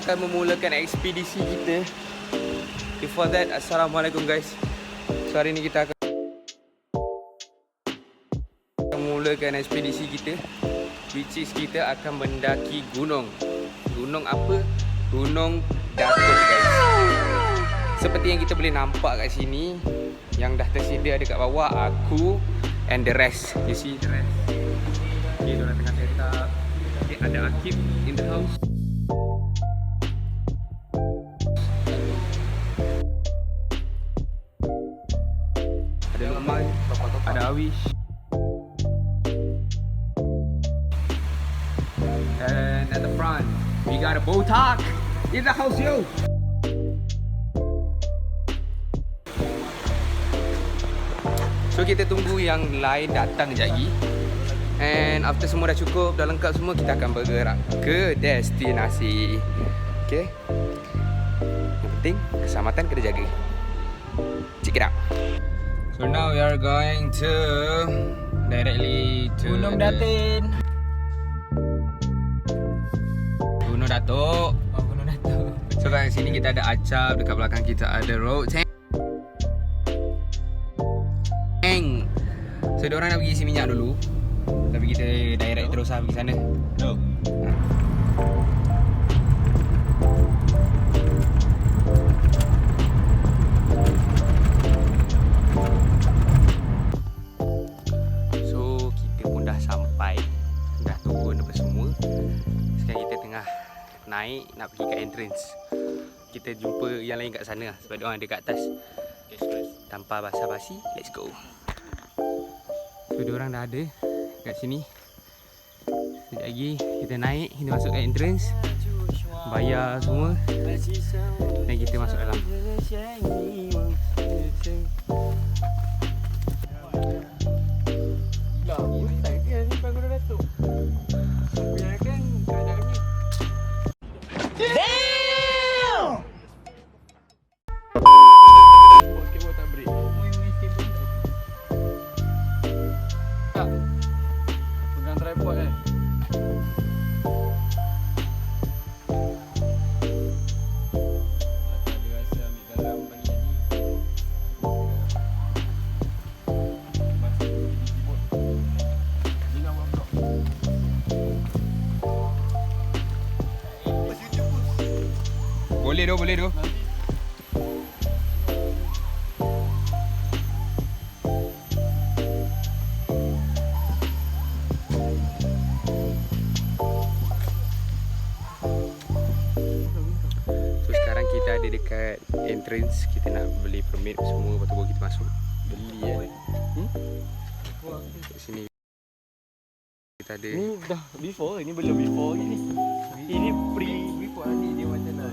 akan memulakan ekspedisi kita. Before that, Assalamualaikum guys. So hari ni kita akan memulakan ekspedisi kita which is kita akan mendaki gunung. Gunung apa? Gunung Datuk guys. Seperti yang kita boleh nampak kat sini yang dah tersedia dekat bawah aku and the rest. You see the rest. Okay, diorang tengah set up. Okay, ada Akib in the house. Ada Awish. And at the front, we got a Botak in the house, yo. So kita tunggu yang lain datang sekejap lagi. And after semua dah cukup, dah lengkap semua, kita akan bergerak ke destinasi. Okay. Yang penting, keselamatan kena jaga. Check it out. So now we are going to directly to Gunung Datin. Gunung Datuk. Oh, Gunung Datuk. So kat sini kita ada acap, dekat belakang kita ada road tank. Tank. So diorang nak pergi isi minyak dulu. Tapi kita direct terus lah pergi sana. No. Naik nak pergi ke entrance. Kita jumpa yang lain kat sana lah Sebab diorang ada kat atas. Tanpa basa-basi, let's go. So diorang dah ada kat sini. Sekejap lagi kita naik, kita masuk ke entrance. Bayar semua Dan kita masuk dalam. Pegang Boleh doh, boleh doh So sekarang kita ada dekat entrance Kita nak beli permit semua Lepas tu baru kita masuk Beli kan. hmm? Kat sini Kita ada Ni dah before, ini belum before ini. Ini pre before ni dia macam nak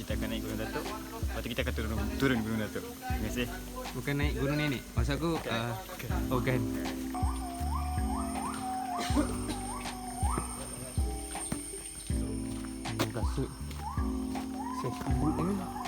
Kita akan naik Gunung Datuk. Lepas tu kita akan turun, turun Gunung Datuk. Terima kasih. Bukan naik gunung nenek. Maksud aku uh, Oh kan Ini kasut. Safety boot ni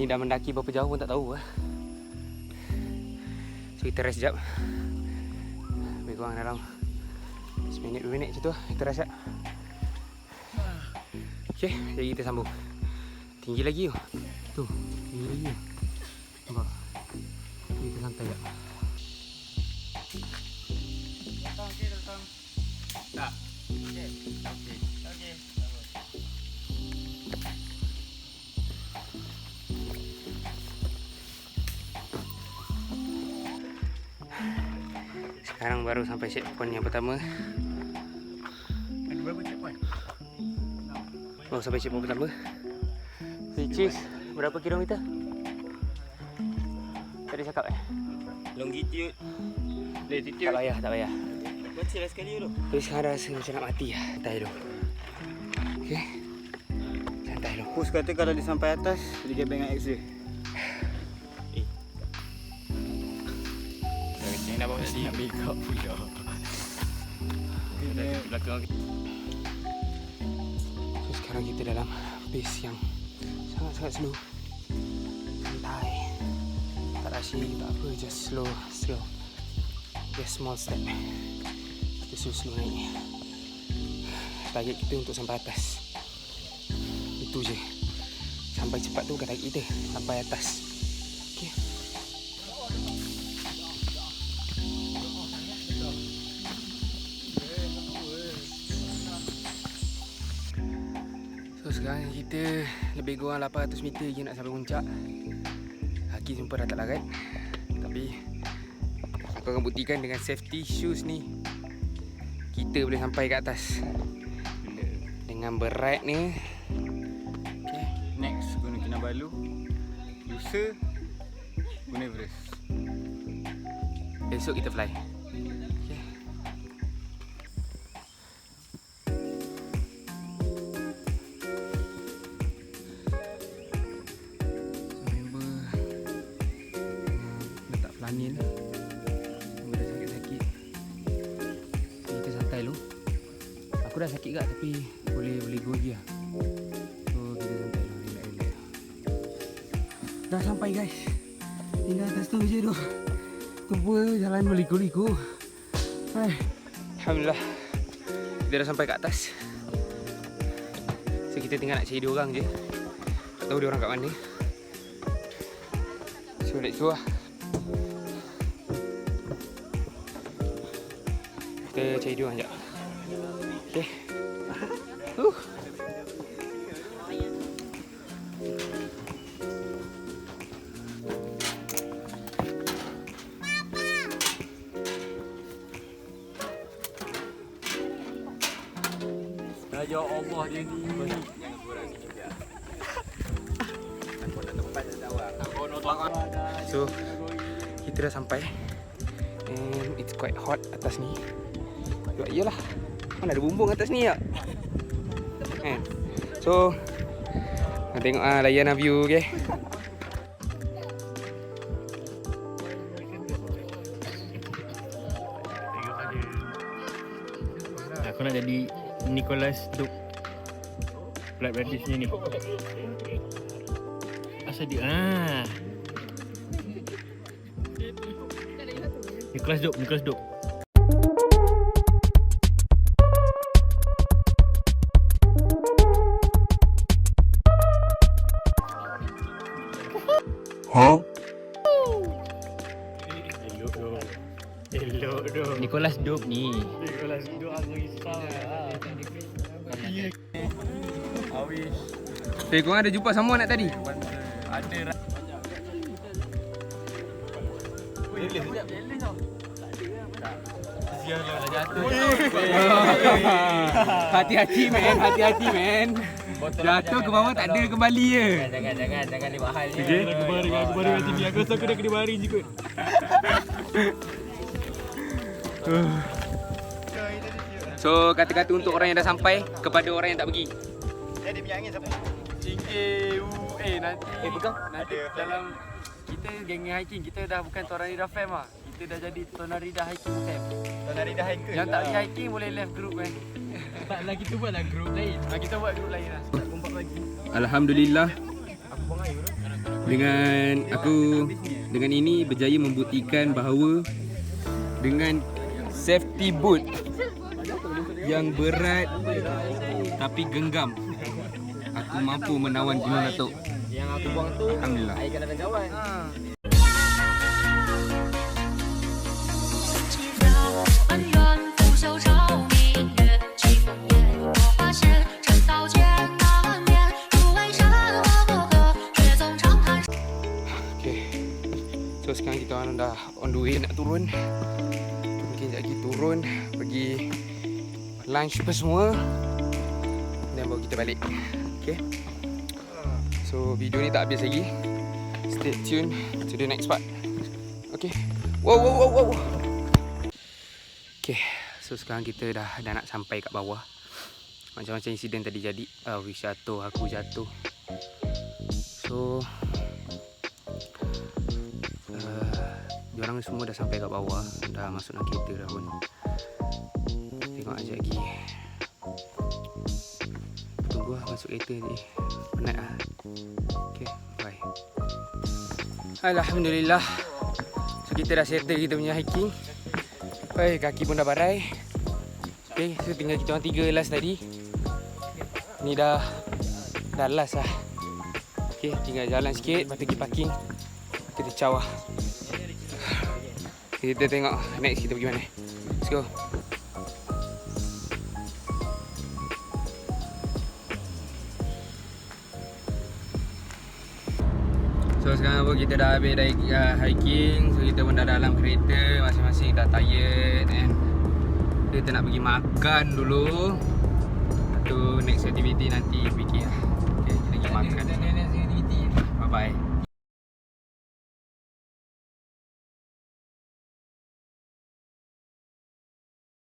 Ni dah mendaki berapa jauh pun tak tahu lah. So kita rest sekejap. Lebih kurang dalam seminit dua minit macam tu lah. Kita rest sekejap. Okay, jadi kita sambung. Tinggi lagi tu. Tu, tinggi lagi tu. Nampak? Kita santai tak? Sekarang baru sampai checkpoint yang pertama. Ada berapa checkpoint? Baru sampai checkpoint pertama. Which is berapa kilometer? Tadi cakap eh? Longitude. Tak Latitude. payah, tak payah. Baca lah sekali dulu. Tapi sekarang rasa macam nak mati lah. Santai dulu. Okay? Santai dulu. Pus kata kalau dia sampai atas, dia get bank X-ray. Nak make up pula. Belakang So sekarang kita dalam pace yang sangat-sangat slow. Santai. Tak rushing, tak apa. Just slow, slow. Just small step. Kita slow-slow naik. Target kita untuk sampai atas. Itu je. Sampai cepat tu target kita. Sampai atas. Sekarang kita lebih kurang 800 meter je nak sampai puncak Haki sumpah dah tak larat Tapi Aku akan buktikan dengan safety shoes ni Kita boleh sampai ke atas Dengan berat ni okay. Next Gunung Kinabalu. Lusa Gunung Everest. Besok kita fly Dah sakit kat tapi Boleh boleh go lagi lah. So kita santai dulu Relax-relax Dah sampai guys. Tinggal atas tu je tu. Tumpu jalan meliku-liku Hai. Alhamdulillah. Kita dah sampai kat atas. So kita tinggal nak cari dua orang je. Tak tahu dia orang kat mana. So let's go lah. Kita cari dia orang sekejap Ya Allah dia ni. So kita dah sampai. And it's quite hot atas ni. Ya iyalah Mana ada bumbung atas ni ya? Kan? So Nak tengok ah layan view okay? Aku nak jadi Nicholas Duke. Flight practice ni ni. Asal dia ah. Nicholas Duke, Nicholas Duke. Awish. Eh korang ada jumpa sama nak tadi? Ada Hati-hati men, hati-hati men Jatuh ke bawah tak ada kembali je Jangan jangan jangan dia buat hal ni. Okay. Aku baring, aku baring kat TV. Aku rasa aku dah kena baring je kot. So kata-kata untuk orang yang dah sampai Kepada orang yang tak pergi Dia ada minyak angin siapa? Cikgu eh nanti Eh pegang nanti dalam kita geng hiking kita dah bukan Tonarida Fam lah. Kita dah jadi Tonarida Hiking Fam. Tonarida hiker. Yang tak pergi hiking boleh left group kan. Taklah kita buatlah group lain. Ha, kita buat group lain lah. Start kompak lagi. Alhamdulillah Dengan aku Dengan ini berjaya membuktikan bahawa Dengan safety boot yang berat tapi genggam. Aku mampu menawan gunung Datuk. Yang aku buang tu alhamdulillah. Air kalangan jawan. Ha. Okay. So sekarang kita orang dah on the way nak turun lunch apa semua dan baru kita balik. Okay. So video ni tak habis lagi. Stay tune to the next part. Okay. Wow wow wow wow. Okay. So sekarang kita dah dah nak sampai kat bawah. Macam-macam insiden tadi jadi. Uh, Wish jatuh, aku jatuh. So uh, Diorang semua dah sampai kat bawah Dah masuk dalam kereta dah pun Tengok aja lagi. Tunggu lah masuk kereta ni. Penat lah. Okay bye. Alhamdulillah. So kita dah settle kita punya hiking. Hai, kaki pun dah barai. Okay, so tinggal kita orang tiga last tadi. Ni dah Dah last lah. Okay, tinggal jalan sikit. Lepas pergi parking. Kita caw lah Kita tengok next kita pergi mana. Let's go So sekarang pun kita dah habis dari uh, hiking. So kita pun dah dalam kereta. Masing-masing dah tired and Kita nak pergi makan dulu. Lepas tu next activity nanti fikir lah. Okay kita pergi makan. Bye bye